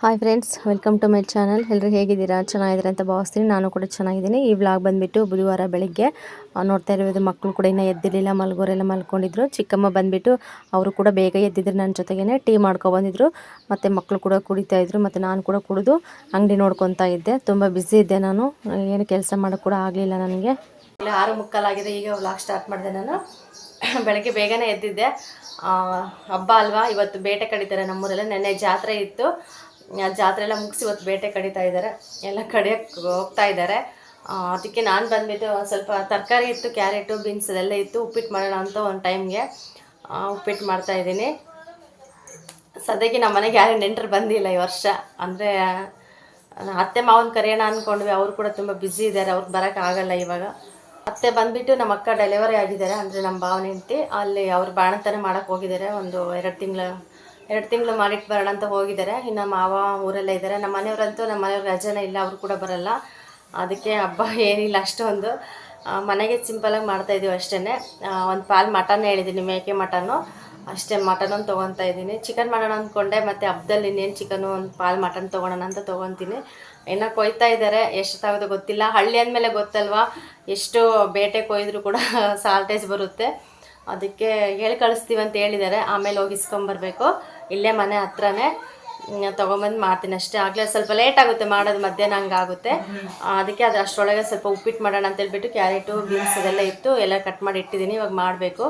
Hi friends welcome to my channel ಎಲ್ಲರೂ ಹೇಗಿದ್ದೀರಾ? ಚೆನ್ನಾಗಿದ್ದೀರಾ ಅಂತ ಭಾವಿಸ್ತೀನಿ. ನಾನು ಕೂಡ ಚೆನ್ನಾಗಿದ್ದೀನಿ. ಈ ವ್ಲಾಗ್ ಬಂದುಬಿಟ್ಟು ಬುಧವಾರ ಬೆಳಗ್ಗೆ ನೋಡ್ತಾ ಇರೋದು ಮಕ್ಕಳು ಕೂಡ ಇನ್ನೂ ಎದ್ದಿರಲಿಲ್ಲ, ಮಲ್ಗೋರೆಲ್ಲ ಮಲ್ಕೊಂಡಿದ್ರು. ಚಿಕ್ಕಮ್ಮ ಬಂದುಬಿಟ್ಟು ಅವರು ಕೂಡ ಬೇಗ ಎದ್ದಿದ್ರು ನನ್ನ ಜೊತೆಗೇ ಟೀ ಬಂದಿದ್ರು. ಮತ್ತು ಮಕ್ಕಳು ಕೂಡ ಕುಡಿತಾ ಇದ್ರು. ಮತ್ತು ನಾನು ಕೂಡ ಕುಡಿದು ಅಂಗಡಿ ನೋಡ್ಕೊತಾ ಇದ್ದೆ. ತುಂಬ ಬ್ಯುಸಿ ಇದ್ದೆ ನಾನು. ಏನು ಕೆಲಸ ಮಾಡೋಕ್ಕೆ ಕೂಡ ಆಗಲಿಲ್ಲ ನನಗೆ. ಇಲ್ಲಿ, ಆರು ಮುಕ್ಕಾಲಾಗಿದೆ. ಈಗ ವ್ಲಾಗ್ ಸ್ಟಾರ್ಟ್ ಮಾಡಿದೆ ನಾನು. ಬೆಳಗ್ಗೆ ಬೇಗನೆ ಎದ್ದಿದ್ದೆ. ಹಬ್ಬ ಅಲ್ವಾ? ಇವತ್ತು ಬೇಟೆ ಕಡಿತಾರೆ ನಮ್ಮೂರಲ್ಲಿ ನೆನ್ನೆ ಜಾತ್ರೆ ಇತ್ತು. ಜಾತ್ರೆ ಎಲ್ಲ ಮುಗಿಸಿ ಇವತ್ತು ಬೇಟೆ ಕಡಿತಾ ಇದ್ದಾರೆ. ಎಲ್ಲ ಕಡಿಯೋಕ್ಕೆ ಹೋಗ್ತಾ ಇದ್ದಾರೆ. ಅದಕ್ಕೆ ನಾನು ಬಂದುಬಿಟ್ಟು ಸ್ವಲ್ಪ ತರಕಾರಿ ಇತ್ತು, ಕ್ಯಾರೆಟು, ಬೀನ್ಸ್ ಅದೆಲ್ಲ ಇತ್ತು. ಉಪ್ಪಿಟ್ಟು ಮಾಡೋಣ ಅಂತ ಒಂದು ಟೈಮ್ಗೆ ಉಪ್ಪಿಟ್ಟು ಮಾಡ್ತಾ ಇದ್ದೀನಿ. ಸದ್ಯಕ್ಕೆ ನಮ್ಮ ಮನೆಗೆ ಯಾರೇ ನೆಂಟರು ಬಂದಿಲ್ಲ ಈ ವರ್ಷ. ಅಂದರೆ ಅತ್ತೆ ಮಾವನ ಕರೆಯೋಣ ಅಂದ್ಕೊಂಡ್ವಿ ಅವರು ಕೂಡ ತುಂಬ ಬ್ಯುಸಿ ಇದ್ದಾರೆ. ಅವ್ರಿಗೆ ಬರೋಕ್ಕಾಗಲ್ಲ ಇವಾಗ. ಅತ್ತೆ ಬಂದುಬಿಟ್ಟು ನಮ್ಮ ಅಕ್ಕ ಡೆಲಿವರಿ ಆಗಿದ್ದಾರೆ. ಅಂದರೆ ನಮ್ಮ ಭಾವನ ಹೆಂಡತಿ. ಅಲ್ಲಿ ಅವ್ರು ಬಾಣಂತನ ಮಾಡೋಕ್ಕೆ ಹೋಗಿದ್ದಾರೆ. ಒಂದು ಎರಡು ತಿಂಗಳು ಎರಡು ತಿಂಗಳು ಮಾಡಿಟ್ಟು ಬರೋಣ ಅಂತ ಹೋಗಿದ್ದಾರೆ. ಇನ್ನು ಮಾವ ಊರಲ್ಲೇ ಇದ್ದಾರೆ. ನಮ್ಮ ಮನೆಯವರಂತೂ ನಮ್ಮ ಮನೆಯವ್ರ ರಜೆನೇ ಇಲ್ಲ, ಅವರು ಕೂಡ ಬರಲ್ಲ. ಅದಕ್ಕೆ ಹಬ್ಬ ಏನಿಲ್ಲ ಅಷ್ಟೊಂದು. ಮನೆಗೆ ಸಿಂಪಲಾಗಿ ಮಾಡ್ತಾಯಿದ್ದೀವಿ ಅಷ್ಟೇ ಒಂದು ಪಾಲ್ ಮಟನ್ ಹೇಳಿದ್ದೀನಿ ಮೇಕೆ ಮಟನ್ನು ಅಷ್ಟೇ ಮಟನ್ ಒಂದು ತೊಗೊತಾ ಇದ್ದೀನಿ. ಚಿಕನ್ ಮಾಡೋಣ ಅಂದ್ಕೊಂಡೆ ಮತ್ತು ಹಬ್ಬದಲ್ಲಿ ಇನ್ನೇನು ಚಿಕನು, ಒಂದು ಪಾಲ್ ಮಟನ್ ತೊಗೊಳೋಣ ಅಂತ ತೊಗೊತೀನಿ. ಇನ್ನೂ ಕೊಯ್ತಾ ಇದ್ದಾರೆ. ಎಷ್ಟಾಗೋದು ಗೊತ್ತಿಲ್ಲ. ಹಳ್ಳಿ ಅಂದಮೇಲೆ ಗೊತ್ತಲ್ವಾ? ಎಷ್ಟು ಬೇಟೆ ಕೊಯ್ದರೂ ಕೂಡ ಸಾಲ್ಟೇಜ್ ಬರುತ್ತೆ. ಅದಕ್ಕೆ ಹೇಳಿ ಕಳಿಸ್ತೀವಿ ಅಂತ ಹೇಳಿದ್ದಾರೆ. ಆಮೇಲೆ ಹೋಗಿ ಇಸ್ಕೊಂಬರ್ಬೇಕು ಇಲ್ಲೇ ಮನೆ ಹತ್ರನೇ ತಗೊಂಬಂದು ಮಾಡ್ತೀನಿ ಅಷ್ಟೇ. ಆಗಲೇ ಸ್ವಲ್ಪ ಲೇಟ್ ಆಗುತ್ತೆ ಮಾಡೋದು, ಮಧ್ಯಾಹ್ನ ಹಂಗಾಗುತ್ತೆ ಅದಕ್ಕೆ ಅದು ಅಷ್ಟರೊಳಗೆ ಸ್ವಲ್ಪ ಉಪ್ಪಿಟ್ಟು ಮಾಡೋಣ ಅಂತ ಹೇಳ್ಬಿಟ್ಟು ಕ್ಯಾರೆಟು, ಬೀನ್ಸ್ ಅದೆಲ್ಲ ಇತ್ತು ಎಲ್ಲ ಕಟ್ ಮಾಡಿ ಇಟ್ಟಿದ್ದೀನಿ, ಇವಾಗ ಮಾಡಬೇಕು.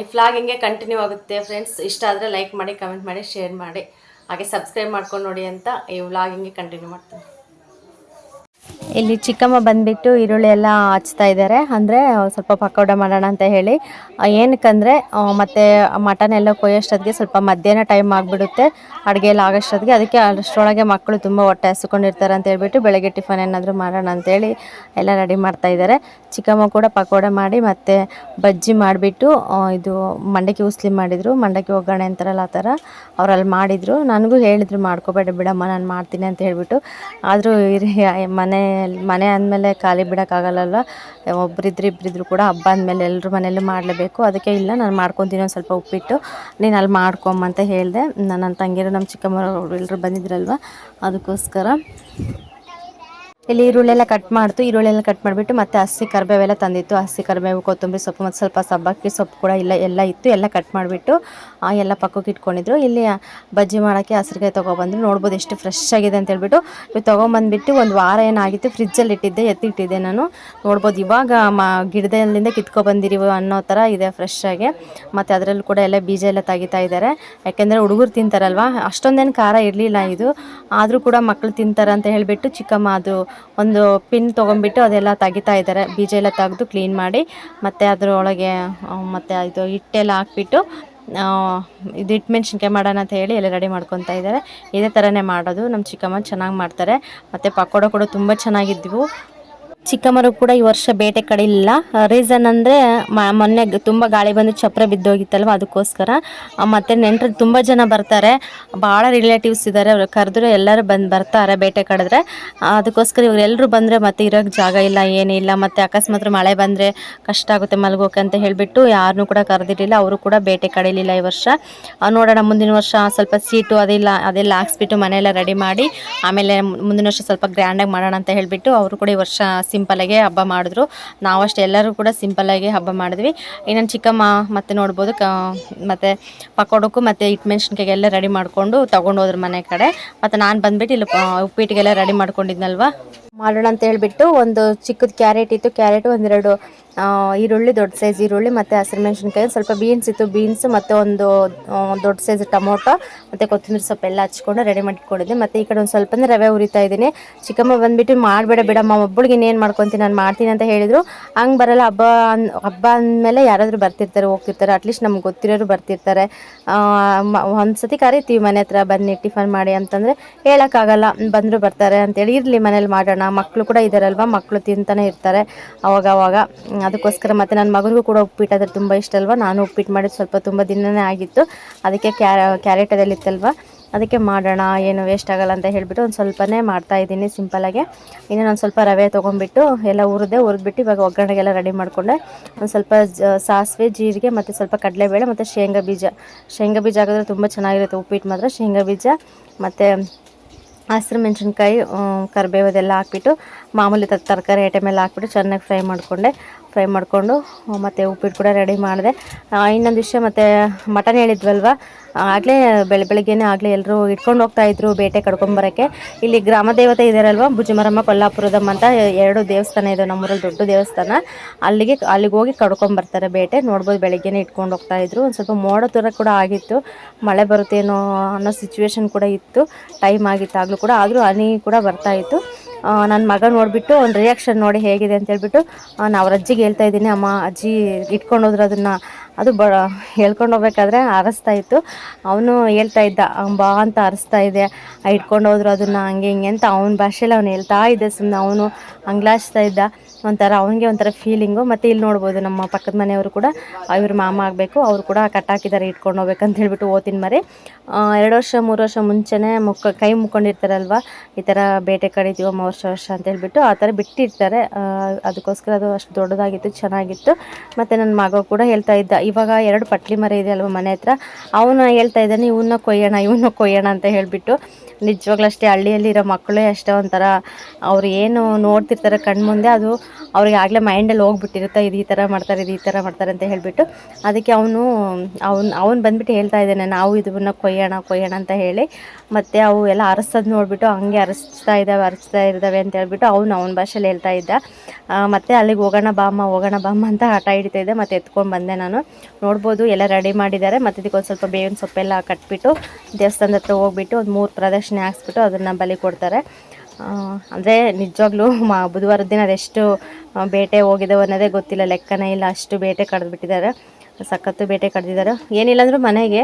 ಈ ಫ್ಲಾಗ್ ಹಿಂಗೆ ಕಂಟಿನ್ಯೂ ಆಗುತ್ತೆ ಫ್ರೆಂಡ್ಸ್ ಇಷ್ಟ ಆದರೆ ಲೈಕ್ ಮಾಡಿ ಕಮೆಂಟ್ ಮಾಡಿ ಶೇರ್ ಮಾಡಿ. ಹಾಗೆ ಸಬ್ಸ್ಕ್ರೈಬ್ ಮಾಡ್ಕೊಂಡು ನೋಡಿ ಅಂತ ಈ ವ್ಲಾಗ್ ಹಿಂಗೆ ಕಂಟಿನ್ಯೂ ಮಾಡ್ತೀನಿ. ಇಲ್ಲಿ ಚಿಕ್ಕಮ್ಮ ಬಂದ್ಬಿಟ್ಟು ಈರುಳ್ಳಿ ಎಲ್ಲ ಹಚ್ತಾ ಇದ್ದಾರೆ ಅಂದರೆ, ಸ್ವಲ್ಪ ಪಕೋಡ ಮಾಡೋಣ ಅಂತ ಹೇಳಿ. ಏನಕ್ಕಂದರೆ ಮತ್ತೆ ಮಟನ್ ಎಲ್ಲ ಕೊಯ್ಯೋಷ್ಟೊತ್ತಿಗೆ ಸ್ವಲ್ಪ ಮಧ್ಯಾಹ್ನ ಟೈಮ್ ಆಗಿಬಿಡುತ್ತೆ. ಅಡುಗೆ ಎಲ್ಲ ಆಗೋಷ್ಟೊತ್ತಿಗೆ. ಅದಕ್ಕೆ ಅಷ್ಟರೊಳಗೆ ಮಕ್ಕಳು ತುಂಬ ಹೊಟ್ಟೆ ಹಸ್ಕೊಂಡಿರ್ತಾರೆ ಅಂತ ಹೇಳ್ಬಿಟ್ಟು ಬೆಳಗ್ಗೆ ಟಿಫನ್ ಏನಾದರೂ ಮಾಡೋಣ ಅಂತೇಳಿ ಎಲ್ಲ ರೆಡಿ ಮಾಡ್ತಾ ಇದ್ದಾರೆ ಚಿಕ್ಕಮ್ಮ ಕೂಡ ಪಕೋಡ ಮಾಡಿ ಮತ್ತು ಬಜ್ಜಿ ಮಾಡಿಬಿಟ್ಟು ಇದು ಮಂಡಕ್ಕಿ ಉಸ್ಲಿ ಮಾಡಿದರು. ಮಂಡಕ್ಕಿ ಒಗ್ಗರಣೆ ಅಂತಾರಲ್ಲ ಆ ಥರ ಅವರಲ್ಲಿ ಮಾಡಿದರು. ನನಗೂ ಹೇಳಿದರು, ಮಾಡ್ಕೋಬೇಡ ಬಿಡಮ್ಮ, ನಾನು ಮಾಡ್ತೀನಿ ಅಂತ ಹೇಳಿಬಿಟ್ಟು. ಆದರೂ ಮನೆ ಮನೆ ಅಂದಮೇಲೆ ಖಾಲಿ ಬಿಡೋಕ್ಕಾಗಲ್ಲಲ್ವ? ಒಬ್ಬರಿದ್ರು ಇಬ್ಬರಿದ್ರು ಕೂಡ ಹಬ್ಬ ಅಂದಮೇಲೆ ಎಲ್ಲರೂ ಮನೇಲಿ ಮಾಡಲೇಬೇಕು. ಅದಕ್ಕೆ ಇಲ್ಲ, ನಾನು ಮಾಡ್ಕೊತೀನಿ ಒಂದು ಸ್ವಲ್ಪ ಉಪ್ಪಿಟ್ಟು. ನೀನು ಅಲ್ಲಿ ಮಾಡ್ಕೊಂಬಂತ ಹೇಳಿದೆ. ನನ್ನ ತಂಗಿರು ನಮ್ಮ ಚಿಕ್ಕಮ್ಮರು ಎಲ್ಲರೂ ಬಂದಿದ್ರಲ್ವ? ಅದಕ್ಕೋಸ್ಕರ. ಇಲ್ಲಿ ಈರುಳ್ಳಿ ಎಲ್ಲ ಕಟ್ ಮಾಡ್ತು. ಈರುಳ್ಳಿ ಎಲ್ಲ ಕಟ್ ಮಾಡಿಬಿಟ್ಟು ಮತ್ತೆ ಹಸಿ ಕರಿಬೇವೆಲ್ಲ ತಂದಿತ್ತು. ಹಸಿ ಕರಿಬೇವು, ಕೊತ್ತಂಬರಿ ಸೊಪ್ಪು ಮತ್ತು ಸ್ವಲ್ಪ ಸಬ್ಬಕ್ಕಿ ಸೊಪ್ಪು ಕೂಡ ಇಲ್ಲ, ಎಲ್ಲ ಇತ್ತು. ಎಲ್ಲ ಕಟ್ ಮಾಡಿಬಿಟ್ಟು ಎಲ್ಲ ಪಕ್ಕಕ್ಕೆ ಇಟ್ಕೊಂಡಿದ್ರು. ಇಲ್ಲಿ ಬಜ್ಜಿ ಮಾಡೋಕ್ಕೆ ಹಸಿರುಕಾಯಿ ತೊಗೊಬಂದ್ರು. ನೋಡ್ಬೋದು ಎಷ್ಟು ಫ್ರೆಶ್ ಆಗಿದೆ ಅಂತ ಹೇಳ್ಬಿಟ್ಟು. ಇವು ತೊಗೊಂಬಂದ್ಬಿಟ್ಟು ಒಂದು ವಾರ ಏನಾಗಿತ್ತು ಫ್ರಿಜ್ಜಲ್ಲಿ ಇಟ್ಟಿದ್ದೆ, ಎತ್ತಿಟ್ಟಿದ್ದೆ ನಾನು. ನೋಡ್ಬೋದು ಇವಾಗ ಮ, ಗಿಡದಲ್ಲಿಂದ ಕಿತ್ಕೊಬಂದಿರಿವು ಅನ್ನೋ ಥರ ಇದೆ ಫ್ರೆಶ್ ಆಗಿ. ಮತ್ತು ಅದರಲ್ಲೂ ಕೂಡ ಎಲ್ಲ ಬೀಜ ಎಲ್ಲ ತೆಗಿತಾ ಇದ್ದಾರೆ ಯಾಕೆಂದರೆ ಹುಡುಗರು ತಿಂತಾರಲ್ವ? ಅಷ್ಟೊಂದೇನು ಖಾರ ಇರಲಿಲ್ಲ ಇದು. ಆದರೂ ಕೂಡ ಮಕ್ಕಳು ತಿಂತಾರೆ ಅಂತ ಹೇಳಿಬಿಟ್ಟು ಚಿಕ್ಕಮ್ಮ ಅದು ಒಂದು ಪಿನ್ ತೊಗೊಂಡ್ಬಿಟ್ಟು ಅದೆಲ್ಲ ತೆಗಿತಾ ಇದ್ದಾರೆ. ಬೀಜ ಎಲ್ಲ ತೆಗೆದು ಕ್ಲೀನ್ ಮಾಡಿ, ಮತ್ತು ಅದರೊಳಗೆ ಮತ್ತು ಇದು ಹಿಟ್ಟೆಲ್ಲ ಹಾಕ್ಬಿಟ್ಟು ಇದು ಹಿಟ್ಟು ಮೆಣಸಿನ್ಕಾಯಿ ಮಾಡೋಣ ಅಂತ ಹೇಳಿ ಎಲ್ಲ ರೆಡಿ ಮಾಡ್ಕೊತಾ ಇದ್ದಾರೆ. ಇದೇ ಥರನೇ ಮಾಡೋದು. ನಮ್ಮ ಚಿಕ್ಕಮ್ಮ ಚೆನ್ನಾಗಿ ಮಾಡ್ತಾರೆ. ಮತ್ತು ಪಕೋಡ ಕೂಡ ತುಂಬ ಚೆನ್ನಾಗಿದ್ವು. ಚಿಕ್ಕಮ್ಮರು ಕೂಡ ಈ ವರ್ಷ ಬೇಟೆ ಕಡಿಲಿಲ್ಲ. ರೀಸನ್ ಅಂದರೆ ಮೊನ್ನೆ ತುಂಬ ಗಾಳಿ ಬಂದು ಚಪ್ರ ಬಿದ್ದೋಗಿತ್ತಲ್ವ ಅದಕ್ಕೋಸ್ಕರ. ಮತ್ತು ನೆಂಟರು ತುಂಬ ಜನ ಬರ್ತಾರೆ. ಭಾಳ ರಿಲೇಟಿವ್ಸ್ ಇದ್ದಾರೆ ಅವ್ರು ಕರೆದ್ರೆ ಎಲ್ಲರೂ ಬಂದು ಬರ್ತಾರೆ ಬೇಟೆ ಕಡಿದ್ರೆ. ಅದಕ್ಕೋಸ್ಕರ ಇವರೆಲ್ಲರೂ ಬಂದರೆ ಮತ್ತೆ ಇರೋಕ್ಕೆ ಜಾಗ ಇಲ್ಲ ಏನಿಲ್ಲ ಮತ್ತು ಅಕಸ್ಮಾತ್ ಮಳೆ ಬಂದರೆ ಕಷ್ಟ ಆಗುತ್ತೆ ಮಲಗೋಕೆ ಅಂತ ಹೇಳಿಬಿಟ್ಟು ಯಾರನ್ನೂ ಕೂಡ ಕರೆದಿರಲಿಲ್ಲ. ಅವರು ಕೂಡ ಬೇಟೆ ಕಡಿಲಿಲ್ಲ ಈ ವರ್ಷ. ನೋಡೋಣ ಮುಂದಿನ ವರ್ಷ ಸ್ವಲ್ಪ ಸೀಟು ಅದೆಲ್ಲ ಅದೆಲ್ಲ ಹಾಕ್ಸ್ಬಿಟ್ಟು ಮನೆಯೆಲ್ಲ ರೆಡಿ ಮಾಡಿ ಆಮೇಲೆ ಮುಂದಿನ ವರ್ಷ ಸ್ವಲ್ಪ ಗ್ರ್ಯಾಂಡಾಗಿ ಮಾಡೋಣ ಅಂತ ಹೇಳಿಬಿಟ್ಟು ಅವರು ಕೂಡ ಈ ವರ್ಷ ಸಿಂಪಲಾಗೆ ಹಬ್ಬ ಮಾಡಿದ್ರು. ನಾವಷ್ಟೇ ಎಲ್ಲರೂ ಕೂಡ ಸಿಂಪಲಾಗಿ ಹಬ್ಬ ಮಾಡಿದ್ವಿ. ಇನ್ನೊಂದು ಚಿಕ್ಕಮ್ಮ ಮತ್ತೆ ನೋಡ್ಬೋದು, ಕ, ಮತ್ತು ಪಕೋಡಕ್ಕೂ ಮತ್ತು ಹಿಟ್ಟು ಮೆಣಸಿನ್ಕಾಯಿಗೆಲ್ಲ ರೆಡಿ ಮಾಡಿಕೊಂಡು ತೊಗೊಂಡು ಹೋದ್ರು ಮನೆ ಕಡೆ. ಮತ್ತು ನಾನು ಬಂದ್ಬಿಟ್ಟು ಇಲ್ಲಿ ಉಪ್ಪಿಟ್ಟಿಗೆಲ್ಲ ರೆಡಿ ಮಾಡ್ಕೊಂಡಿದ್ನಲ್ವ? ಮಾಡೋಣ ಅಂತ ಹೇಳಿಬಿಟ್ಟು ಒಂದು ಚಿಕ್ಕದ ಕ್ಯಾರೆಟ್ ಇತ್ತು. ಕ್ಯಾರೆಟ್ ಒಂದೆರಡು ಈರುಳ್ಳಿ ದೊಡ್ಡ ಸೈಜ್ ಈರುಳ್ಳಿ ಮತ್ತು ಹಸಿರು ಮೆಣಸಿನ್ಕಾಯಿ, ಸ್ವಲ್ಪ ಬೀನ್ಸ್ ಇತ್ತು. ಬೀನ್ಸ್ ಮತ್ತು ಒಂದು ದೊಡ್ಡ ಸೈಜ್ ಟೊಮೊಟೊ ಮತ್ತು ಕೊತ್ತಂಬರಿ ಸೊಪ್ಪು ಎಲ್ಲ ಹಚ್ಕೊಂಡು ರೆಡಿ ಮಾಡಿಟ್ಕೊಂಡಿದ್ದೆ ಮತ್ತು ಈ ಕಡೆ ಒಂದು ಸ್ವಲ್ಪ ರವೆ ಹುರಿತಾ ಇದ್ದೀನಿ. ಚಿಕ್ಕಮ್ಮ ಬಂದುಬಿಟ್ಟು, ಮಾಡಬೇಡ ಬಿಡಮ್ಮ ಒಬ್ಬಳಿಗೆ ಇನ್ನೇನು ಮಾಡ್ಕೊತೀನಿ, ನಾನು ಮಾಡ್ತೀನಿ ಅಂತ ಹೇಳಿದರು. ಹಂಗೆ ಬರಲ್ಲ, ಹಬ್ಬ ಹಬ್ಬ ಅಂದಮೇಲೆ ಯಾರಾದರೂ ಬರ್ತಿರ್ತಾರೆ, ಹೋಗ್ತಿರ್ತಾರೆ. ಅಟ್ಲೀಸ್ಟ್ ನಮ್ಗೆ ಗೊತ್ತಿರೋರು ಬರ್ತಿರ್ತಾರೆ. ಒಂದು ಸತಿ ಕರಿತೀವಿ ಮನೆ ಹತ್ರ, ಬನ್ನಿ ಟಿಫನ್ ಮಾಡಿ ಅಂತಂದರೆ ಹೇಳೋಕ್ಕಾಗಲ್ಲ. ಬಂದರೂ ಬರ್ತಾರೆ ಅಂತೇಳಿ, ಇರಲಿ ಮನೇಲಿ ಮಾಡೋಣ ಮಕ್ಕಳು ಕೂಡ ಇದ್ದಾರಲ್ವ ಮಕ್ಕಳು ತಿಂತಾನೆ ಇರ್ತಾರೆ. ಅವಾಗ ಅವಾಗ ಅದಕ್ಕೋಸ್ಕರ ಮತ್ತು ನನ್ನ ಮಗನಿಗೂ ಕೂಡ ಉಪ್ಪಿಟ್ಟು ಅದ್ರ ತುಂಬ ಇಷ್ಟ ಅಲ್ವಾ? ನಾನು ಉಪ್ಪಿಟ್ಟು ಮಾಡಿದ್ದು ಸ್ವಲ್ಪ ತುಂಬ ದಿನವೇ ಆಗಿತ್ತು. ಅದಕ್ಕೆ ಕ್ಯಾ ಕ್ಯಾರೆಟ್ ಅದೆಲ್ಲ ಇತ್ತಲ್ವ ಅದಕ್ಕೆ ಮಾಡೋಣ, ಏನು ವೇಸ್ಟ್ ಆಗಲ್ಲ ಅಂತ ಹೇಳಿಬಿಟ್ಟು ಒಂದು ಸ್ವಲ್ಪನೇ ಮಾಡ್ತಾ ಇದ್ದೀನಿ ಸಿಂಪಲಾಗೆ ಇನ್ನು ನಾನು ಸ್ವಲ್ಪ ರವೆ ತೊಗೊಂಡ್ಬಿಟ್ಟು ಎಲ್ಲ ಹುರಿದೆ, ಹುರಿದ್ಬಿಟ್ಟು ಇವಾಗ ಒಗ್ಗರಣೆಗೆಲ್ಲ ರೆಡಿ ಮಾಡಿಕೊಂಡೆ. ಒಂದು ಸ್ವಲ್ಪ ಸಾಸಿವೆ, ಜೀರಿಗೆ ಮತ್ತು ಸ್ವಲ್ಪ ಕಡಲೆಬೇಳೆ ಮತ್ತು ಶೇಂಗಾ ಬೀಜ. ಶೇಂಗಾ ಬೀಜ ಹಾಕಿದ್ರೆ ತುಂಬ ಚೆನ್ನಾಗಿರುತ್ತೆ ಉಪ್ಪಿಟ್ಟು ಮಾತ್ರ. ಶೇಂಗಾ ಬೀಜ ಮತ್ತು ಹಸಿರು ಮೆಣಸಿನ್ಕಾಯಿ ಕರಿಬೇವು ಅದೆಲ್ಲ ಹಾಕ್ಬಿಟ್ಟು ಮಾಮೂಲಿ ತರಕಾರಿ ಐಟಮ್ ಎಲ್ಲ ಹಾಕ್ಬಿಟ್ಟು ಚೆನ್ನಾಗಿ ಫ್ರೈ ಮಾಡಿಕೊಂಡೆ. ಫ್ರೈ ಮಾಡಿಕೊಂಡು ಮತ್ತು ಉಪ್ಪಿಟ್ಟು ಕೂಡ ರೆಡಿ ಮಾಡಿದೆ. ಇನ್ನೊಂದು ವಿಷಯ ಮತ್ತು ಮಟನ್ ಹೇಳಿದ್ವಲ್ವ? ಆಗಲೇ, ಬೆಳ, ಬೆಳಗ್ಗೆನೇ ಆಗಲೇ ಎಲ್ಲರೂ ಇಟ್ಕೊಂಡು ಹೋಗ್ತಾ ಇದ್ರು ಬೇಟೆ ಕಡ್ಕೊಂಬರೋಕ್ಕೆ ಇಲ್ಲಿ ಗ್ರಾಮ ದೇವತೆ ಇದಾರಲ್ವಾ ಭುಜಮರಮ್ಮ ಕೊಲ್ಲಾಪುರದಮ್ಮ ಅಂತ ಎರಡು ದೇವಸ್ಥಾನ ಇದೆ, ನಮ್ಮೂರಲ್ಲಿ ದೊಡ್ಡ ದೇವಸ್ಥಾನ. ಅಲ್ಲಿಗೆ ಅಲ್ಲಿಗೆ ಹೋಗಿ ಕಡ್ಕೊಂಬರ್ತಾರೆ ಬೇಟೆ. ನೋಡ್ಬೋದು ಬೆಳಗ್ಗೆನೇ ಇಟ್ಕೊಂಡು ಹೋಗ್ತಾ ಇದ್ರು. ಒಂದು ಸ್ವಲ್ಪ ಮೋಡ ಥರ ಕೂಡ ಆಗಿತ್ತು. ಮಳೆ ಬರುತ್ತೇನೋ ಅನ್ನೋ ಸಿಚುವೇಶನ್ ಕೂಡ ಇತ್ತು. ಟೈಮ್ ಆಗಿತ್ತು ಆಗಲೂ ಕೂಡ. ಆದರೂ ಹನಿ ಕೂಡ ಬರ್ತಾ ಇತ್ತು. ನನ್ನ ಮಗ ನೋಡಿಬಿಟ್ಟು ಒಂದು ರಿಯಾಕ್ಷನ್ ನೋಡಿ ಹೇಗಿದೆ ಅಂತ ಹೇಳ್ಬಿಟ್ಟು ಅವ್ರ ಅಜ್ಜಿಗೆ ಹೇಳ್ತಾ ಇದ್ದೀನಿ, ಅಮ್ಮ, ಅಜ್ಜಿ ಇಟ್ಕೊಂಡೋದ್ರೆ ಅದನ್ನು ಅದು ಬ, ಹೇಳ್ಕೊಂಡು ಹೋಗ್ಬೇಕಾದ್ರೆ ಅರಸ್ತಾ ಇತ್ತು. ಅವನು ಹೇಳ್ತಾ ಇದ್ದ "ಅವ್ನ್ ಬಾ ಅಂತ ಅರಸ್ತಾ ಇದೆ. ಇಟ್ಕೊಂಡು ಹೋದ್ರು ಅದನ್ನು ಹಂಗೆ ಹಿಂಗೆ ಅಂತ ಅವನ ಭಾಷೆಯಲ್ಲಿ ಅವ್ನು ಹೇಳ್ತಾ ಇದ್ದ. ಸುಮ್ಮನೆ ಅವನು ಅಂಗ್ಲಾಚ್ತಾ ಇದ್ದ. ಒಂಥರ ಅವನಿಗೆ ಒಂಥರ ಫೀಲಿಂಗು ಮತ್ತು ಇಲ್ಲಿ ನೋಡ್ಬೋದು ನಮ್ಮ ಪಕ್ಕದ ಮನೆಯವರು ಕೂಡ ಇವ್ರ ಮಾಮ ಆಗಬೇಕು. ಅವರು ಕೂಡ ಕಟ್ಟಾಕಿದ್ದಾರೆ ಇಟ್ಕೊಂಡು ಹೋಗ್ಬೇಕಂತ ಹೇಳ್ಬಿಟ್ಟು ಓದ್ತೀನಿ ಮರಿ. ಎರಡು ವರ್ಷ, ಮೂರು ವರ್ಷ ಮುಂಚೆನೇ ಮುಕ್ಕ ಕೈ ಮುಕ್ಕೊಂಡಿರ್ತಾರಲ್ವ? ಈ ಥರ ಬೇಟೆ ಕಡಿತೀವಮ್ಮ ವರ್ಷ ವರ್ಷ ಅಂತ ಹೇಳ್ಬಿಟ್ಟು ಆ ಥರ ಬಿಟ್ಟಿರ್ತಾರೆ. ಅದಕ್ಕೋಸ್ಕರ ಅದು ಅಷ್ಟು ದೊಡ್ಡದಾಗಿತ್ತು, ಚೆನ್ನಾಗಿತ್ತು. ಮತ್ತು ನನ್ನ ಮಗ ಕೂಡ ಹೇಳ್ತಾ ಇದ್ದ ಇವಾಗ ಎರಡು ಪಟ್ಲಿ ಮರ ಇದೆ ಅಲ್ವ ಮನೆ ಹತ್ರ? ಅವನು ಹೇಳ್ತಾ ಇದ್ದಾನೆ ಇವನ್ನ ಕೊಯ್ಯೋಣ ಇವನ್ನ ಕೊಯ್ಯೋಣ ಅಂತ ಹೇಳಿಬಿಟ್ಟು. ನಿಜವಾಗ್ಲೂ ಅಷ್ಟೇ ಹಳ್ಳಿಯಲ್ಲಿರೋ ಮಕ್ಕಳೇ ಅಷ್ಟೇ ಒಂಥರ, ಅವ್ರು ಏನು ನೋಡ್ತಿರ್ತಾರೆ ಕಣ್ಮುಂದೆ, ಅದು ಅವ್ರಿಗೆ ಆಗಲೇ ಮೈಂಡಲ್ಲಿ ಹೋಗ್ಬಿಟ್ಟಿರುತ್ತೆ, ಇದು ಈ ಥರ ಮಾಡ್ತಾರೆ, ಇದು ಈ ಥರ ಮಾಡ್ತಾರೆ ಅಂತ ಹೇಳಿಬಿಟ್ಟು ಅದಕ್ಕೆ ಅವನು, ಅವ್ನು ಅವ್ನು ಬಂದ್ಬಿಟ್ಟು ಹೇಳ್ತಾ ಇದ್ದಾನೆ, ನಾವು ಇದನ್ನು ಕೊಯ್ಯೋಣ ಕೊಯ್ಯೋಣ ಅಂತ ಹೇಳಿ. ಮತ್ತು ಅವು ಎಲ್ಲ ಅರಸೋದು ನೋಡಿಬಿಟ್ಟು ಹಂಗೆ ಅರಸ್ತಾ ಇದ್ದಾವೆ ಅರಸ್ತಾ ಇದ್ದಾವೆ ಅಂತ ಹೇಳ್ಬಿಟ್ಟು ಅವನು ಅವನ ಭಾಷೆಯಲ್ಲಿ ಹೇಳ್ತಾ ಇದ್ದ. ಮತ್ತು ಅಲ್ಲಿಗೆ ಹೋಗೋಣ ಬಾಮ್ಮ ಹೋಗೋಣ ಬಾಮ್ಮ ಅಂತ ಹಠ ಹಿಡಿತಾ ಇದ್ದೆ, ಮತ್ತು ಎತ್ಕೊಂಡು ಬಂದೆ ನಾನು. ನೋಡ್ಬೋದು ಎಲ್ಲ ರೆಡಿ ಮಾಡಿದ್ದಾರೆ, ಮತ್ತು ಇದಕ್ಕೊಂದು ಸ್ವಲ್ಪ ಬೇವಿನ ಸೊಪ್ಪೆಲ್ಲ ಕಟ್ಬಿಟ್ಟು ದೇವಸ್ಥಾನದ ಹತ್ರ ಹೋಗ್ಬಿಟ್ಟು ಒಂದು ಮೂರು ಪ್ರದರ್ಶನ ಹಾಕ್ಸ್ಬಿಟ್ಟು ಅದನ್ನು ಬಲಿ ಕೊಡ್ತಾರೆ. ಅಂದರೆ ನಿಜವಾಗ್ಲೂ ಮಾ ಬುಧವಾರದ ದಿನ ಅದೆಷ್ಟು ಬೇಟೆ ಹೋಗಿದ್ದಾವೆ ಅನ್ನೋದೇ ಗೊತ್ತಿಲ್ಲ, ಲೆಕ್ಕನೇ ಇಲ್ಲ, ಅಷ್ಟು ಬೇಟೆ ಕಡ್ದುಬಿಟ್ಟಿದ್ದಾರೆ. ಸಖತ್ತು ಬೇಟೆ ಕಡ್ದಿದ್ದಾರೆ. ಏನಿಲ್ಲ ಅಂದರೂ ಮನೆಗೆ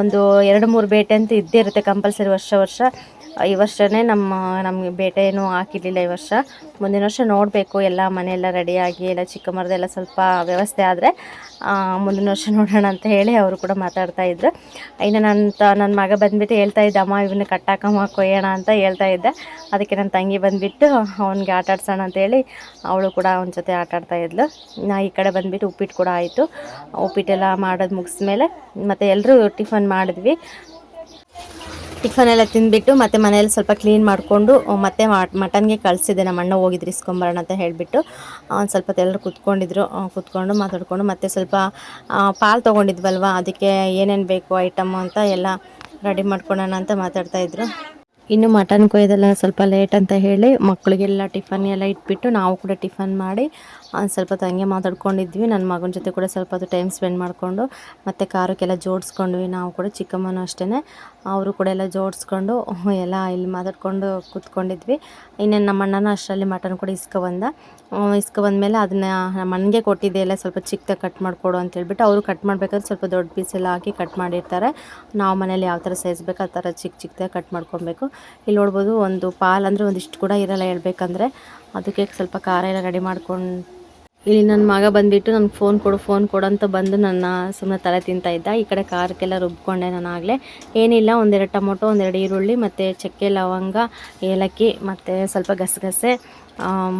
ಒಂದು ಎರಡು ಮೂರು ಬೇಟೆ ಅಂತೂ ಇದ್ದೇ ಇರುತ್ತೆ ಕಂಪಲ್ಸರಿ ವರ್ಷ ವರ್ಷ. ಈ ವರ್ಷವೇ ನಮ್ಮ, ನಮಗೆ ಬೇಟೆ ಏನೂ ಹಾಕಿರಲಿಲ್ಲ ಈ ವರ್ಷ. ಮುಂದಿನ ವರ್ಷ ನೋಡಬೇಕು, ಎಲ್ಲ ಮನೆಯೆಲ್ಲ ರೆಡಿಯಾಗಿ ಎಲ್ಲ ಚಿಕ್ಕಮ್ಮರದೆಲ್ಲ ಸ್ವಲ್ಪ ವ್ಯವಸ್ಥೆ ಆದರೆ. ಮುಂದಿನ ವರ್ಷ ನೋಡೋಣ ಅಂತ ಹೇಳಿ ಅವರು ಕೂಡ ಮಾತಾಡ್ತಾ ಇದ್ದರು ಇನ್ನು ನನ್ನ ತ ನನ್ನ ಮಗ ಬಂದುಬಿಟ್ಟು ಹೇಳ್ತಾ ಇದ್ದೆ, ಅಮ್ಮ ಇವನ್ನ ಕಟ್ಟಾಕಮ್ಮ ಕೊಯ್ಯೋಣ ಅಂತ ಹೇಳ್ತಾ ಇದ್ದೆ. ಅದಕ್ಕೆ ನನ್ನ ತಂಗಿ ಬಂದುಬಿಟ್ಟು ಅವನಿಗೆ ಆಟ ಆಡ್ಸೋಣ ಅಂತೇಳಿ ಅವಳು ಕೂಡ ಅವನ ಜೊತೆ ಆಟ ಆಡ್ತಾ ಇದ್ಲು. ನಾ ಈ ಕಡೆ ಬಂದುಬಿಟ್ಟು ಉಪ್ಪಿಟ್ಟು ಕೂಡ ಆಯಿತು. ಉಪ್ಪಿಟ್ಟೆಲ್ಲ ಮಾಡೋದು ಮುಗಿಸ್ಮೇಲೆ ಮತ್ತು ಎಲ್ಲರೂ ಟಿಫನ್ ಮಾಡಿದ್ವಿ. ಟಿಫನ್ ಎಲ್ಲ ತಿಂದ್ಬಿಟ್ಟು ಮತ್ತೆ ಮನೆಯಲ್ಲಿ ಸ್ವಲ್ಪ ಕ್ಲೀನ್ ಮಾಡಿಕೊಂಡು ಮತ್ತೆ ಮಟನ್ಗೆ ಕಳಿಸಿದೆ ನಮ್ಮ ಅಣ್ಣ ಹೋಗಿದ್ರು ಇಸ್ಕೊಂಬರೋಣ ಅಂತ ಹೇಳಿಬಿಟ್ಟು. ಒಂದು ಸ್ವಲ್ಪ ಎಲ್ಲರೂ ಕೂತ್ಕೊಂಡಿದ್ರು. ಕುತ್ಕೊಂಡು ಮಾತಾಡಿಕೊಂಡು ಮತ್ತೆ ಸ್ವಲ್ಪ ಪಾಲ್ ತೊಗೊಂಡಿದ್ವಲ್ವ? ಅದಕ್ಕೆ ಏನೇನು ಬೇಕು ಐಟಮು ಅಂತ ಎಲ್ಲ ರೆಡಿ ಮಾಡ್ಕೊಳ್ಳೋಣ ಅಂತ ಮಾತಾಡ್ತಾ ಇದ್ರು. ಇನ್ನು ಮಟನ್ ಕೊಯ್ದೆಲ್ಲ ಸ್ವಲ್ಪ ಲೇಟ್ ಅಂತ ಹೇಳಿ ಮಕ್ಕಳಿಗೆಲ್ಲ ಟಿಫನ್ ಎಲ್ಲ ಇಟ್ಬಿಟ್ಟು ನಾವು ಕೂಡ ಟಿಫನ್ ಮಾಡಿ ಸ್ವಲ್ಪ ಹೊತ್ತು ಹಂಗೆ ಮಾತಾಡ್ಕೊಂಡಿದ್ವಿ. ನನ್ನ ಮಗನ ಜೊತೆ ಕೂಡ ಸ್ವಲ್ಪ ಹೊತ್ತು ಟೈಮ್ ಸ್ಪೆಂಡ್ ಮಾಡಿಕೊಂಡು, ಮತ್ತು ಕಾರಕ್ಕೆಲ್ಲ ಜೋಡಿಸ್ಕೊಂಡ್ವಿ ನಾವು ಕೂಡ, ಚಿಕ್ಕಮ್ಮನೂ ಅಷ್ಟೇ ಅವರು ಕೂಡ ಎಲ್ಲ ಜೋಡಿಸ್ಕೊಂಡು, ಎಲ್ಲ ಇಲ್ಲಿ ಮಾತಾಡ್ಕೊಂಡು ಕೂತ್ಕೊಂಡಿದ್ವಿ. ಇನ್ನೇನು ನಮ್ಮ ಅಣ್ಣನೂ ಅಷ್ಟರಲ್ಲಿ ಮಟನ್ ಕೂಡ ಇಸ್ಕೊಬಂದ ಮೇಲೆ ಅದನ್ನ ನಮ್ಮ ಅಣ್ಣಗೆ ಕೊಟ್ಟಿದ್ದೆ, ಎಲ್ಲ ಸ್ವಲ್ಪ ಚಿಕ್ಕದಾಗಿ ಕಟ್ ಮಾಡಿಕೊಡು ಅಂತ ಹೇಳ್ಬಿಟ್ಟು, ಅವರು ಕಟ್ ಮಾಡಬೇಕಾದ್ರೆ ಸ್ವಲ್ಪ ದೊಡ್ಡ ಪೀಸೆಲ್ಲ ಹಾಕಿ ಕಟ್ ಮಾಡಿರ್ತಾರೆ. ನಾವು ಮನೇಲಿ ಯಾವ ಥರ ಸೈಜ್ ಬೇಕು ಆ ಥರ ಚಿಕ್ಕ ಚಿಕ್ಕದಾಗಿ ಕಟ್ ಮಾಡ್ಕೊಬೇಕು. ಇಲ್ಲಿ ನೋಡ್ಬೋದು ಒಂದು ಪಾಲ್ ಅಂದರೆ ಒಂದಿಷ್ಟು ಕೂಡ ಇರಲ್ಲ ಹೇಳ್ಬೇಕಂದ್ರೆ. ಅದಕ್ಕೆ ಸ್ವಲ್ಪ ಖಾರ ಎಲ್ಲ ರೆಡಿ ಮಾಡ್ಕೊಂಡು ಇಲ್ಲಿ ನನ್ನ ಮಗ ಬಂದುಬಿಟ್ಟು ನನಗೆ ಫೋನ್ ಕೊಡು ಫೋನ್ ಕೊಡು ಅಂತ ಬಂದು ನನ್ನ ಸುಮ್ಮನೆ ತಲೆ ತಿಂತಾ ಇದ್ದ. ಈ ಕಡೆ ಖಾರಕ್ಕೆಲ್ಲ ರುಬ್ಕೊಂಡೆ ನಾನು ಆಗಲೇ. ಏನಿಲ್ಲ, ಒಂದೆರಡು ಟೊಮೊಟೊ, ಒಂದೆರಡು ಈರುಳ್ಳಿ, ಮತ್ತು ಚಕ್ಕೆ ಲವಂಗ, ಏಲಕ್ಕಿ, ಮತ್ತು ಸ್ವಲ್ಪ ಗಸಗಸೆ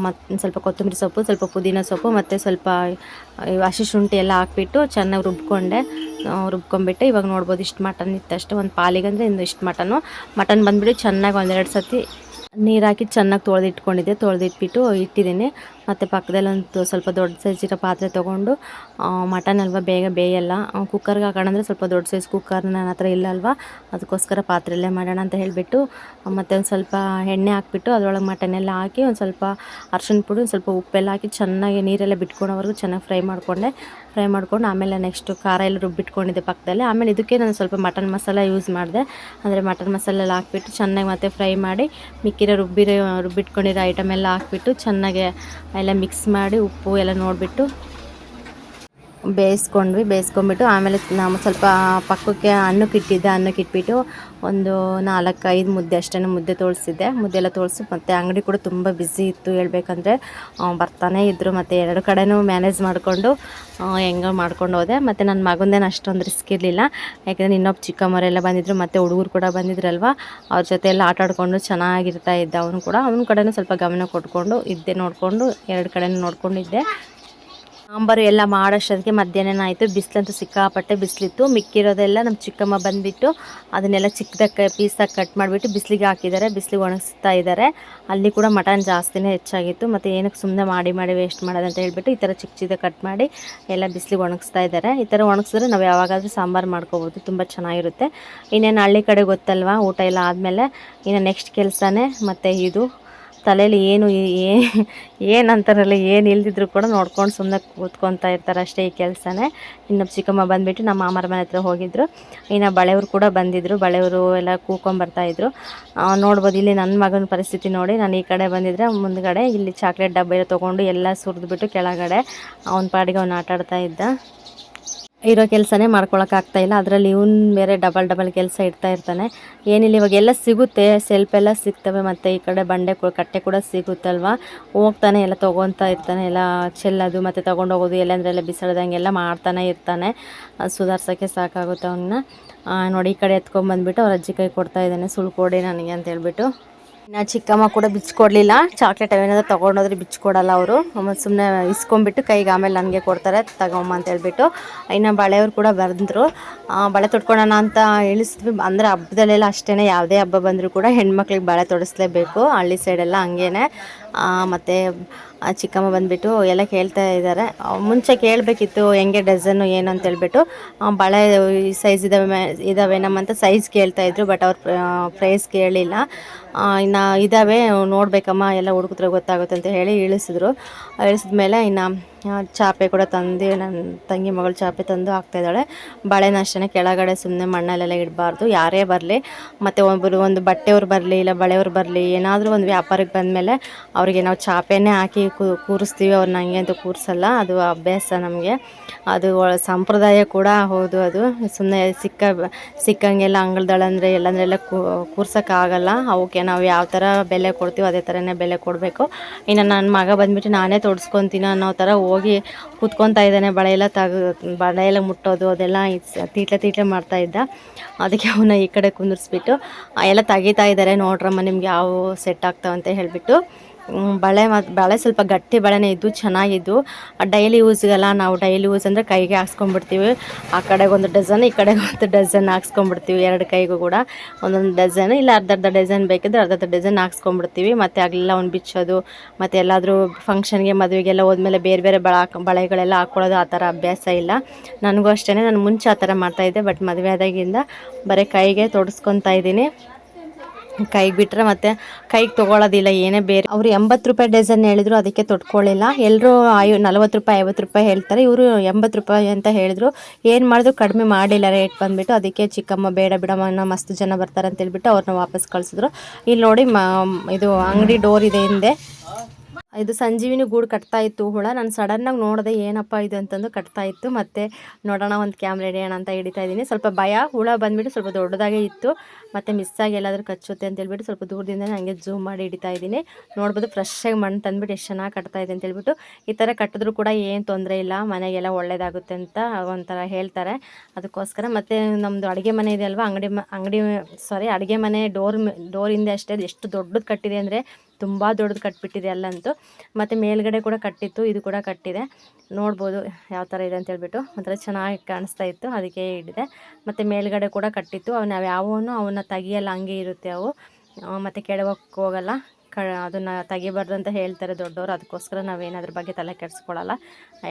ಮತ್ತು ಸ್ವಲ್ಪ ಕೊತ್ತಂಬರಿ ಸೊಪ್ಪು, ಸ್ವಲ್ಪ ಪುದೀನ ಸೊಪ್ಪು, ಮತ್ತು ಸ್ವಲ್ಪ ಹಸಿ ಶುಂಠಿ ಎಲ್ಲ ಹಾಕ್ಬಿಟ್ಟು ಚೆನ್ನಾಗಿ ರುಬ್ಕೊಂಡೆ. ರುಬ್ಕೊಂಡ್ಬಿಟ್ಟು ಇವಾಗ ನೋಡ್ಬೋದು ಇಷ್ಟು ಮಟನ್ ಇತ್ತಷ್ಟು. ಒಂದು ಪಾಲಿಗಂದರೆ ಇನ್ನು ಇಷ್ಟು ಮಟನ್ನು ಮಟನ್ ಬಂದುಬಿಟ್ಟು ಚೆನ್ನಾಗಿ ಒಂದೆರಡು ಸತಿ ನೀರು ಹಾಕಿ ಚೆನ್ನಾಗಿ ತೊಳೆದಿಟ್ಕೊಂಡಿದ್ದೆ, ತೊಳೆದಿಟ್ಬಿಟ್ಟು ಇಟ್ಟಿದ್ದೀನಿ. ಮತ್ತು ಪಕ್ಕದಲ್ಲಿ ಒಂದು ಸ್ವಲ್ಪ ದೊಡ್ಡ ಸೈಜ್ ಇರೋ ಪಾತ್ರೆ ತೊಗೊಂಡು ಮಟನ್ ಅಲ್ವಾ, ಬೇಗ ಬೇಯಲ್ಲ. ಕುಕ್ಕರ್ಗೆ ಹಾಕೋಣ ಅಂದರೆ ಸ್ವಲ್ಪ ದೊಡ್ಡ ಸೈಜ್ ಕುಕ್ಕರ್ ನನ್ನ ಹತ್ರ ಇಲ್ಲ ಅಲ್ವಾ? ಅದಕ್ಕೋಸ್ಕರ ಪಾತ್ರೆಯಲ್ಲೇ ಮಾಡೋಣ ಅಂತ ಹೇಳಿಬಿಟ್ಟು, ಮತ್ತು ಒಂದು ಸ್ವಲ್ಪ ಎಣ್ಣೆ ಹಾಕ್ಬಿಟ್ಟು ಅದರೊಳಗೆ ಮಟನ್ ಎಲ್ಲ ಹಾಕಿ ಒಂದು ಸ್ವಲ್ಪ ಅರ್ಶಿನ ಪುಡಿ, ಒಂದು ಸ್ವಲ್ಪ ಉಪ್ಪೆಲ್ಲ ಹಾಕಿ ಚೆನ್ನಾಗಿ ನೀರೆಲ್ಲ ಬಿಟ್ಕೊಳೋವರೆಗೂ ಚೆನ್ನಾಗಿ ಫ್ರೈ ಮಾಡಿಕೊಂಡೆ. ಫ್ರೈ ಮಾಡ್ಕೊಂಡು ಆಮೇಲೆ ನೆಕ್ಸ್ಟು ಖಾರ ಎಲ್ಲ ರುಬ್ಬಿಟ್ಕೊಂಡಿದ್ದೆ ಪಕ್ಕದಲ್ಲಿ. ಆಮೇಲೆ ಇದಕ್ಕೆ ನಾನು ಸ್ವಲ್ಪ ಮಟನ್ ಮಸಾಲ ಯೂಸ್ ಮಾಡಿದೆ. ಅಂದರೆ ಮಟನ್ ಮಸಾಲೆಲ್ಲ ಹಾಕಿಬಿಟ್ಟು ಚೆನ್ನಾಗಿ ಮತ್ತೆ ಫ್ರೈ ಮಾಡಿ ಮಿಕ್ಕಿರೋ ರುಬ್ಬಿರೋ ರುಬ್ಬಿಟ್ಕೊಂಡಿರೋ ಐಟಮ್ ಎಲ್ಲ ಹಾಕ್ಬಿಟ್ಟು ಚೆನ್ನಾಗೆ ಎಲ್ಲ ಮಿಕ್ಸ್ ಮಾಡಿ ಉಪ್ಪು ಎಲ್ಲ ನೋಡಿಬಿಟ್ಟು ಬೇಯಿಸ್ಕೊಂಡ್ವಿ, ಬೇಯಿಸ್ಕೊಂಡ್ಬಿಟ್ಟು ಆಮೇಲೆ ನಾವು ಸ್ವಲ್ಪ ಪಕ್ಕಕ್ಕೆ ಅನ್ನಕ್ಕೆ ಇಟ್ಟಿದ್ದೆ ಅನ್ನಕ್ಕೆ ಇಟ್ಬಿಟ್ಟು ಒಂದು ನಾಲ್ಕು ಐದು ಮುದ್ದೆ ಅಷ್ಟೇ ಮುದ್ದೆ ತೋಳಿಸಿದ್ದೆ. ಮುದ್ದೆ ಎಲ್ಲ ತೋಳಿಸಿ ಮತ್ತು ಅಂಗಡಿ ಕೂಡ ತುಂಬ ಬ್ಯುಸಿ ಇತ್ತು ಹೇಳ್ಬೇಕಂದ್ರೆ. ಬರ್ತಾನೆ ಇದ್ದರು ಮತ್ತು ಎರಡು ಕಡೆನೂ ಮ್ಯಾನೇಜ್ ಮಾಡಿಕೊಂಡು ಹೆಂಗೋ ಮಾಡ್ಕೊಂಡು ಹೋದೆ. ಮತ್ತು ನನ್ನ ಮಗಂದೇನು ಅಷ್ಟೊಂದು ರಿಸ್ಕ್ ಇರಲಿಲ್ಲ. ಯಾಕೆಂದರೆ ಇನ್ನೊಬ್ಬ ಚಿಕ್ಕಮ್ಮರೆಲ್ಲ ಬಂದಿದ್ದರು ಮತ್ತು ಹುಡುಗರು ಕೂಡ ಬಂದಿದ್ರಲ್ವ. ಅವ್ರ ಜೊತೆ ಎಲ್ಲ ಆಟ ಆಡ್ಕೊಂಡು ಚೆನ್ನಾಗಿರ್ತಾ ಇದ್ದ ಅವನು ಕೂಡ. ಅವನ ಕಡೆನೂ ಸ್ವಲ್ಪ ಗಮನ ಕೊಟ್ಕೊಂಡು, ಇದ್ದೆ ನೋಡಿಕೊಂಡು, ಎರಡು ಕಡೆನೂ ನೋಡ್ಕೊಂಡಿದ್ದೆ. ಸಾಂಬಾರು ಎಲ್ಲ ಮಾಡೋಷ್ಟೊತ್ತಿಗೆ ಮಧ್ಯಾಹ್ನ ಆಯಿತು. ಬಿಸಿಲಂತೂ ಸಿಕ್ಕಾಪಟ್ಟೆ ಬಿಸಿಲಿತ್ತು. ಮಿಕ್ಕಿರೋದೆಲ್ಲ ನಮ್ಮ ಚಿಕ್ಕಮ್ಮ ಬಂದುಬಿಟ್ಟು ಅದನ್ನೆಲ್ಲ ಚಿಕ್ಕದಾಗ ಪೀಸಾಗಿ ಕಟ್ ಮಾಡಿಬಿಟ್ಟು ಬಿಸಿಲಿಗೆ ಹಾಕಿದ್ದಾರೆ. ಬಿಸಿಲಿಗೆ ಒಣಗಿಸ್ತಾ ಇದ್ದಾರೆ. ಅಲ್ಲಿ ಕೂಡ ಮಟನ್ ಜಾಸ್ತಿನೇ ಹೆಚ್ಚಾಗಿತ್ತು. ಮತ್ತು ಏನಕ್ಕೆ ಸುಮ್ಮನೆ ಮಾಡಿ ಮಾಡಿ ವೇಸ್ಟ್ ಮಾಡೋದಂತ ಹೇಳಿಬಿಟ್ಟು ಈ ಥರ ಚಿಕ್ಕ ಚಿಕ್ಕ ಕಟ್ ಮಾಡಿ ಎಲ್ಲ ಬಿಸಿಲಿಗೆ ಒಣಗಿಸ್ತಾ ಇದ್ದಾರೆ. ಈ ಥರ ಒಣಗಿಸಿದ್ರೆ ನಾವು ಯಾವಾಗಾದರೂ ಸಾಂಬಾರು ಮಾಡ್ಕೋಬೋದು. ತುಂಬ ಚೆನ್ನಾಗಿರುತ್ತೆ. ಇನ್ನೇನು ಹಳ್ಳಿ ಕಡೆ ಗೊತ್ತಲ್ವಾ? ಊಟ ಎಲ್ಲ ಆದಮೇಲೆ ಇನ್ನು ನೆಕ್ಸ್ಟ್ ಕೆಲಸನೇ ಮತ್ತು ಇದು. ತಲೆಯಲ್ಲಿ ಏನು ಏನು ಅಂತಾರಲ್ಲ ಏನು ಇಲ್ದಿದ್ರು ಕೂಡ ನೋಡ್ಕೊಂಡು ಸುಮ್ಮನೆ ಕೂತ್ಕೊತಾ ಇರ್ತಾರೆ ಅಷ್ಟೇ ಈ ಕೆಲಸನೇ. ಇನ್ನೊಬ್ಬ ಚಿಕ್ಕಮ್ಮ ಬಂದುಬಿಟ್ಟು ನಮ್ಮ ಮಾಮರ ಮನೆ ಹತ್ರ ಹೋಗಿದ್ರು. ಇನ್ನು ಬಳೆಯವರು ಕೂಡ ಬಂದಿದ್ದರು ಬಳೆಯವರು ಎಲ್ಲ ಕೂಕೊಂಬರ್ತಾಯಿದ್ರು ನೋಡ್ಬೋದು ಇಲ್ಲಿ ನನ್ನ ಮಗನ ಪರಿಸ್ಥಿತಿ ನೋಡಿ, ನಾನು ಈ ಕಡೆ ಬಂದಿದ್ದರೆ ಮುಂದ್ಗಡೆ ಇಲ್ಲಿ ಚಾಕ್ಲೇಟ್ ಡಬ್ಬ ತೊಗೊಂಡು ಎಲ್ಲ ಸುರಿದ್ಬಿಟ್ಟು ಕೆಳಗಡೆ ಅವನ ಪಾಡಿಗೆ ಅವ್ನು ಆಟಾಡ್ತಾ ಇದ್ದ. ಇರೋ ಕೆಲಸನೇ ಮಾಡ್ಕೊಳಕ್ಕಾಗ್ತಾ ಇಲ್ಲ. ಅದರಲ್ಲಿ ಇವನ್ ಬೇರೆ ಡಬಲ್ ಡಬಲ್ ಕೆಲಸ ಇಡ್ತಾ ಇರ್ತಾನೆ. ಏನಿಲ್ಲ, ಇವಾಗ ಎಲ್ಲ ಸಿಗುತ್ತೆ. ಸೆಲ್ಫ್ ಎಲ್ಲ ಸಿಗ್ತವೆ ಮತ್ತು ಈ ಕಡೆ ಬಂಡೆ ಕಟ್ಟೆ ಕೂಡ ಸಿಗುತ್ತಲ್ವ? ಹೋಗ್ತಾನೆ, ಎಲ್ಲ ತೊಗೊತಾ ಇರ್ತಾನೆ. ಎಲ್ಲ ಚೆಲ್ಲೋದು ಮತ್ತು ತೊಗೊಂಡೋಗೋದು ಎಲ್ಲಂದ್ರೆ ಎಲ್ಲ ಬಿಸಾಡ್ದಂಗೆಲ್ಲ ಮಾಡ್ತಾನೆ ಇರ್ತಾನೆ. ಸುಧಾರ್ಸೋಕ್ಕೆ ಸಾಕಾಗುತ್ತೆ ಅವನ್ನ ನೋಡಿ ಈ ಕಡೆ ಎತ್ಕೊಂಡ್ಬಂದ್ಬಿಟ್ಟು ಅವ್ರ ಅಜ್ಜಿ ಕೈ ಕೊಡ್ತಾ ಇದ್ದಾನೆ. ಸುಳ್ಕೊಡಿ ನನಗೆ ಅಂತ ಹೇಳ್ಬಿಟ್ಟು. ಇನ್ನು ಚಿಕ್ಕಮ್ಮ ಕೂಡ ಬಿಚ್ಕೊಡ್ಲಿಲ್ಲ ಚಾಕ್ಲೇಟ್ ಅವೇನಾದ್ರು ತೊಗೊಂಡೋದ್ರೆ ಬಿಚ್ಕೊಡಲ್ಲ ಅವರು. ಸುಮ್ಮನೆ ಇಸ್ಕೊಂಬಿಟ್ಟು ಕೈಗೆ ಆಮೇಲೆ ನನಗೆ ಕೊಡ್ತಾರೆ ತಗೊಮ್ಮ ಅಂತ ಹೇಳ್ಬಿಟ್ಟು. ಇನ್ನು ಬಳೆಯವ್ರು ಕೂಡ ಬಂದರು. ಬಳೆ ತೊಡ್ಕೊಳೋಣ ಅಂತ ಇಳಿಸಿದ್ವಿ ಅಂದರೆ ಹಬ್ಬದಲ್ಲೆಲ್ಲ ಅಷ್ಟೇ ಯಾವುದೇ ಹಬ್ಬ ಬಂದರೂ ಕೂಡ ಹೆಣ್ಮಕ್ಳಿಗೆ ಬಳೆ ತೊಡಿಸ್ಲೇಬೇಕು. ಹಳ್ಳಿ ಸೈಡೆಲ್ಲ ಹಂಗೇನೆ. ಮತ್ತು ಚಿಕ್ಕಮ್ಮ ಬಂದುಬಿಟ್ಟು ಎಲ್ಲ ಕೇಳ್ತಾ ಇದ್ದಾರೆ. ಮುಂಚೆ ಕೇಳಬೇಕಿತ್ತು ಹೆಂಗೆ ಡಜನ್ನು ಏನು ಅಂತ ಹೇಳ್ಬಿಟ್ಟು. ಬಳೆ ಸೈಜ್ ಇದ್ದಾವೆ ಇದ್ದಾವೆ ನಮ್ಮಂತ ಸೈಜ್ ಕೇಳ್ತಾಯಿದ್ರು ಬಟ್ ಅವ್ರು ಪ್ರೈಸ್ ಕೇಳಿಲ್ಲ. ಇನ್ನು ಇದ್ದಾವೆ ನೋಡಬೇಕಮ್ಮ, ಎಲ್ಲ ಹುಡುಕಿದ್ರೆ ಗೊತ್ತಾಗುತ್ತೆ ಅಂತ ಹೇಳಿ ಇಳಿಸಿದ್ರು. ಮೇಲೆ ಇನ್ನು ಚಾಪೆ ಕೂಡ ತಂದು ನನ್ನ ತಂಗಿ ಮಗಳು ಚಾಪೆ ತಂದು ಹಾಕ್ತಾಯಿದ್ದಾಳೆ ಬಾಳೆನ ಅಷ್ಟೇ ಕೆಳಗಡೆ ಸುಮ್ಮನೆ ಮಣ್ಣಲ್ಲೆಲ್ಲ ಇಡಬಾರ್ದು. ಯಾರೇ ಬರಲಿ, ಮತ್ತು ಒಬ್ಬರು ಒಂದು ಬಟ್ಟೆಯವ್ರು ಬರಲಿ, ಇಲ್ಲ ಬಳೆಯವ್ರು ಬರಲಿ, ಏನಾದರೂ ಒಂದು ವ್ಯಾಪಾರಕ್ಕೆ ಬಂದಮೇಲೆ ಅವರಿಗೆ ನಾವು ಚಾಪೆನೇ ಹಾಕಿ ಕೂರಿಸ್ತೀವಿ, ಅವ್ರನ್ನ ಹಂಗೆ ಅಂತ ಕೂರಿಸಲ್ಲ. ಅದು ಅಭ್ಯಾಸ ನಮಗೆ. ಅದು ಸಂಪ್ರದಾಯ ಕೂಡ ಹೌದು ಅದು. ಸುಮ್ಮನೆ ಸಿಕ್ಕ, ಸಿಕ್ಕಂಗೆಲ್ಲ ಅಂಗಳದಳಂದ್ರೆ ಎಲ್ಲಂದ್ರೆಲ್ಲ ಕೂರ್ಸೋಕ್ಕಾಗಲ್ಲ. ಅವಕ್ಕೆ ನಾವು ಯಾವ ಥರ ಬೆಲೆ ಕೊಡ್ತೀವಿ ಅದೇ ಥರನೇ ಬೆಲೆ ಕೊಡಬೇಕು. ಇನ್ನು ನನ್ನ ಮಗ ಬಂದುಬಿಟ್ಟು ನಾನೇ ತೊಡ್ಸ್ಕೊತೀನಿ ಅನ್ನೋ ಥರ ಹೋಗಿ ಕೂತ್ಕೊತಾ ಇದ್ದಾನೆ. ಬಳೆ ಎಲ್ಲ ತಗ ಬಳೆ ಎಲ್ಲ ಮುಟ್ಟೋದು, ಅದೆಲ್ಲ ತೀಟ್ಲೆ ತೀಟ್ಲೆ ಮಾಡ್ತಾ ಇದ್ದ. ಅದಕ್ಕೆ ಅವನ್ನ ಈ ಕಡೆ ಕುಂದಿರಿಸ್ಬಿಟ್ಟು ಎಲ್ಲ ತೆಗಿತಾ ಇದ್ದಾರೆ ನೋಡ್ರಮ್ಮ, ನಿಮ್ಗೆ ಯಾವ ಸೆಟ್ ಆಗ್ತಾವಂತ? ಹೇಳಿಬಿಟ್ಟು ಬಳೆ ಮತ್ತು ಬಳೆ ಸ್ವಲ್ಪ ಗಟ್ಟಿ ಬಳೆನೇ ಇದ್ದು ಚೆನ್ನಾಗಿದ್ದು. ಡೈಲಿ ಯೂಸ್ಗೆಲ್ಲ ನಾವು ಡೈಲಿ ಯೂಸ್ ಅಂದರೆ ಕೈಗೆ ಹಾಕ್ಸ್ಕೊಂಬಿಡ್ತೀವಿ ಆ ಕಡೆಗೆ ಒಂದು ಡಜನ್ ಈ ಕಡೆಗೆ ಒಂದು ಡಜನ್ ಹಾಕ್ಸ್ಕೊಂಡ್ಬಿಡ್ತೀವಿ. ಎರಡು ಕೈಗೂ ಕೂಡ ಒಂದೊಂದು ಡಜನ್ ಇಲ್ಲ ಅರ್ಧ ಅರ್ಧ ಡಜನ್ ಬೇಕಿದ್ರೆ ಅರ್ಧ ಅರ್ಧ ಡಜನ್ ಹಾಕ್ಸ್ಕೊಂಬಿಡ್ತೀವಿ ಮತ್ತು ಆಗಲೆಲ್ಲ ಒಂದು ಬಿಚ್ಚೋದು, ಮತ್ತು ಎಲ್ಲಾದರೂ ಫಂಕ್ಷನ್ಗೆ ಮದುವೆಗೆಲ್ಲ ಹೋದ್ಮೇಲೆ ಬೇರೆ ಬೇರೆ ಬಳ, ಬಳೆಗಳೆಲ್ಲ ಹಾಕ್ಕೊಳ್ಳೋದು ಆ ಥರ ಅಭ್ಯಾಸ ಇಲ್ಲ. ನನಗೂ ಅಷ್ಟೇ ನಾನು ಮುಂಚೆ ಆ ಥರ ಮಾಡ್ತಾಯಿದ್ದೆ ಬಟ್ ಮದುವೆ ಆದಾಗಿಂದ ಬರೀ ಕೈಗೆ ತೊಡಸ್ಕೊತಾ ಇದ್ದೀನಿ. ಕೈಗೆ ಬಿಟ್ಟರೆ ಮತ್ತೆ ಕೈಗೆ ತೊಗೊಳೋದಿಲ್ಲ, ಏನೇ ಬೇರೆ. ಅವರು ಎಂಬತ್ತು ರೂಪಾಯಿ ಡಜನ್ ಹೇಳಿದ್ರು, ಅದಕ್ಕೆ ತೊಟ್ಕೊಳ್ಳಿಲ್ಲ ಎಲ್ಲರೂ ಐ ನಲ್ವತ್ತು ರೂಪಾಯಿ, ಐವತ್ತು ರೂಪಾಯಿ ಹೇಳ್ತಾರೆ. ಇವರು ಎಂಬತ್ತು ರೂಪಾಯಿ ಅಂತ ಹೇಳಿದ್ರು. ಏನು ಮಾಡಿದ್ರು ಕಡಿಮೆ ಮಾಡಿಲ್ಲ, ರೇಟ್ ಬಂದುಬಿಟ್ಟು. ಅದಕ್ಕೆ ಚಿಕ್ಕಮ್ಮ, ಬೇಡ ಬಿಡಮ್ಮ ಮಸ್ತ್ ಜನ ಬರ್ತಾರೆ ಅಂತ ಹೇಳ್ಬಿಟ್ಟು ಅವ್ರನ್ನ ವಾಪಸ್ ಕಳಿಸಿದ್ರು. ಇಲ್ಲಿ ನೋಡಿ ಇದು ಅಂಗಡಿ ಡೋರ್ ಇದೆ ಹಿಂದೆ. ಇದು ಸಂಜೀವಿನಿ ಗೂಡು ಕಟ್ತಾ ಇತ್ತು. ಹುಳ ನಾನು ಸಡನ್ನಾಗಿ ನೋಡಿದೆ ಏನಪ್ಪ ಇದು ಅಂತಂದು ಕಟ್ತಾ ಇತ್ತು. ಮತ್ತು ನೋಡೋಣ ಒಂದು ಕ್ಯಾಮ್ರಾ ಹಿಡಿಯೋಣ ಅಂತ ಹಿಡಿತಾ ಇದ್ದೀನಿ. ಸ್ವಲ್ಪ ಭಯ, ಹುಳ ಬಂದುಬಿಟ್ಟು ಸ್ವಲ್ಪ ದೊಡ್ಡದಾಗೇ ಇತ್ತು. ಮತ್ತು ಮಿಸ್ಸಾಗಿ ಎಲ್ಲಾದರೂ ಕಚ್ಚುತ್ತೆ ಅಂತ ಹೇಳ್ಬಿಟ್ಟು ಸ್ವಲ್ಪ ದೂರದಿಂದ ಹಂಗೆ ಝೂಮ್ ಮಾಡಿ ಹಿಡಿತಾ ಇದ್ದೀನಿ. ನೋಡ್ಬೋದು ಫ್ರೆಶ್ಶಾಗಿ ಮಣ್ಣು ತಂದುಬಿಟ್ಟು ಎಷ್ಟು ಚೆನ್ನಾಗಿ ಕಟ್ತಾ ಇದೆ ಅಂತ ಹೇಳ್ಬಿಟ್ಟು ಈ ಥರ ಕಟ್ಟಿದ್ರು ಕೂಡ ಏನು ತೊಂದರೆ ಇಲ್ಲ. ಮನೆಗೆಲ್ಲ ಒಳ್ಳೇದಾಗುತ್ತೆ ಅಂತ ಒಂಥರ ಹೇಳ್ತಾರೆ. ಅದಕ್ಕೋಸ್ಕರ ಮತ್ತು ನಮ್ಮದು ಅಡುಗೆ ಮನೆ ಇದೆ ಅಲ್ವಾ? ಅಂಗಡಿ ಅಂಗಡಿ ಸಾರಿ ಅಡುಗೆ ಮನೆ, ಡೋರ್ ಡೋರಿಂದ ಅಷ್ಟೇ. ಎಷ್ಟು ದೊಡ್ಡದು ಕಟ್ಟಿದೆ ಅಂದರೆ ತುಂಬ ದೊಡ್ಡದು ಕಟ್ಬಿಟ್ಟಿದೆ ಅಲ್ಲಂತೂ. ಮತ್ತು ಮೇಲ್ಗಡೆ ಕೂಡ ಕಟ್ಟಿತ್ತು, ಇದು ಕೂಡ ಕಟ್ಟಿದೆ. ನೋಡ್ಬೋದು ಯಾವ ಥರ ಇದೆ ಅಂತ ಹೇಳ್ಬಿಟ್ಟು. ಒಂಥರ ಚೆನ್ನಾಗಿ ಕಾಣಿಸ್ತಾ ಇತ್ತು, ಅದಕ್ಕೆ ಹಿಡಿದೆ ಮತ್ತು ಮೇಲ್ಗಡೆ ಕೂಡ ಕಟ್ಟಿತ್ತು. ನಾವು ಯಾವನು ಅವನ್ನ ತೆಗಿಯಲ್ಲ, ಹಂಗೆ ಇರುತ್ತೆ ಅವು. ಮತ್ತು ಕೆಡವಕ್ಕೆ ಹೋಗಲ್ಲ. ಕ, ಅದನ್ನು ತೆಗಿಬಾರ್ದು ಅಂತ ಹೇಳ್ತಾರೆ ದೊಡ್ಡವರು. ಅದಕ್ಕೋಸ್ಕರ ನಾವೇನಾದ್ರ ಬಗ್ಗೆ ತಲೆ ಕೆಡಿಸ್ಕೊಳ್ಳಲ್ಲ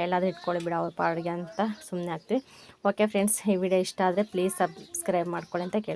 ಎಲ್ಲಾದರೂ ಇಟ್ಕೊಳ್ಳಿ ಬಿಡ ಅವ್ರ ಪಾಡಿಗೆ ಅಂತ ಸುಮ್ಮನೆ ಆಗ್ತೀವಿ ಓಕೆ ಫ್ರೆಂಡ್ಸ್ ಈ ವಿಡಿಯೋ ಇಷ್ಟ ಆದರೆ ಪ್ಲೀಸ್ ಸಬ್ಸ್ಕ್ರೈಬ್ ಮಾಡ್ಕೊಳ್ಳಿ ಅಂತ ಕೇಳಿ